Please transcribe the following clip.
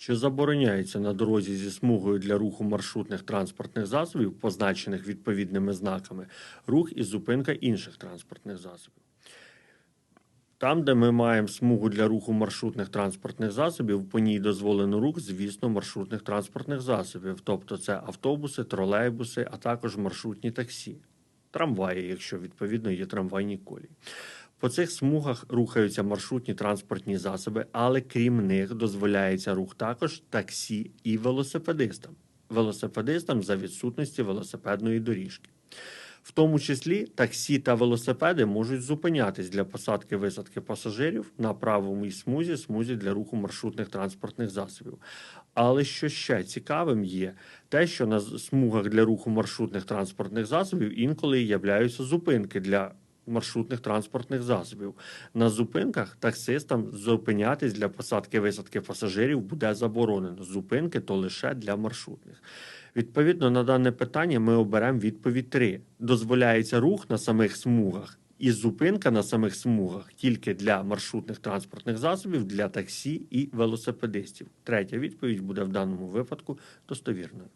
Чи забороняється на дорозі зі смугою для руху маршрутних транспортних засобів, позначених відповідними знаками, рух і зупинка інших транспортних засобів? Там, де ми маємо смугу для руху маршрутних транспортних засобів, по ній дозволено рух, звісно, маршрутних транспортних засобів, тобто це автобуси, тролейбуси, а також маршрутні таксі, трамваї, якщо відповідно є трамвайні колії. По цих смугах рухаються маршрутні транспортні засоби, але крім них дозволяється рух також таксі і велосипедистам. Велосипедистам за відсутності велосипедної доріжки. В тому числі таксі та велосипеди можуть зупинятись для посадки висадки пасажирів на правому смузі, смузі для руху маршрутних транспортних засобів. Але що ще цікавим є, те, що на смугах для руху маршрутних транспортних засобів інколи являються зупинки для маршрутних транспортних засобів. На зупинках таксистам зупинятись для посадки висадки пасажирів буде заборонено. Зупинки то лише для маршрутних. Відповідно на дане питання ми оберемо відповідь 3. Дозволяється рух на самих смугах і зупинка на самих смугах тільки для маршрутних транспортних засобів, для таксі і велосипедистів. Третя відповідь буде в даному випадку достовірною.